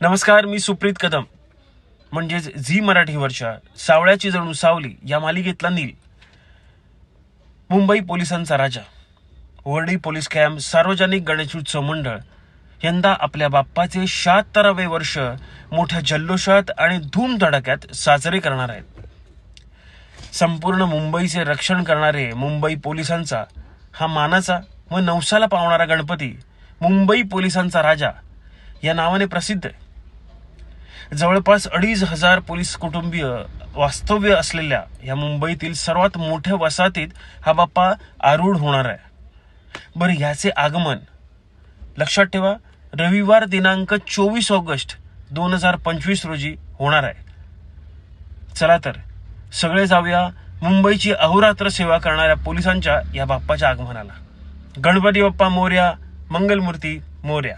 नमस्कार मी सुप्रीत कदम. म्हणजेच झी मराठीवरच्या सावळ्याची जणू सावली या मालिकेतला नील. मुंबई पोलिसांचा राजा. वर्डी पोलीस कॅम्प सार्वजनिक गणेशोत्सव मंडळ. यंदा आपल्या बाप्पाचे शहात्तरावे वर्ष मोठ्या जल्लोषात आणि धूमधडाक्यात साजरे करणार आहेत. संपूर्ण मुंबईचे रक्षण करणारे मुंबई पोलिसांचा हा मानाचा व नवसाला पावणारा गणपती मुंबई पोलिसांचा राजा या नावाने प्रसिद्ध आहे. जवळपास अडीच हजार पोलीस कुटुंबीय वास्तव्य असलेल्या या मुंबईतील सर्वात मोठ्या वसाहतीत हा बाप्पा आरूढ होणार आहे. बरं ह्याचे आगमन लक्षात ठेवा रविवार दिनांक चोवीस ऑगस्ट दोन हजार पंचवीस रोजी होणार आहे. चला तर सगळे जाऊया मुंबईची अहोरात्र सेवा करणाऱ्या पोलिसांच्या या बाप्पाच्या आगमनाला. गणपती बाप्पा मोर्या मंगलमूर्ती मोर्या.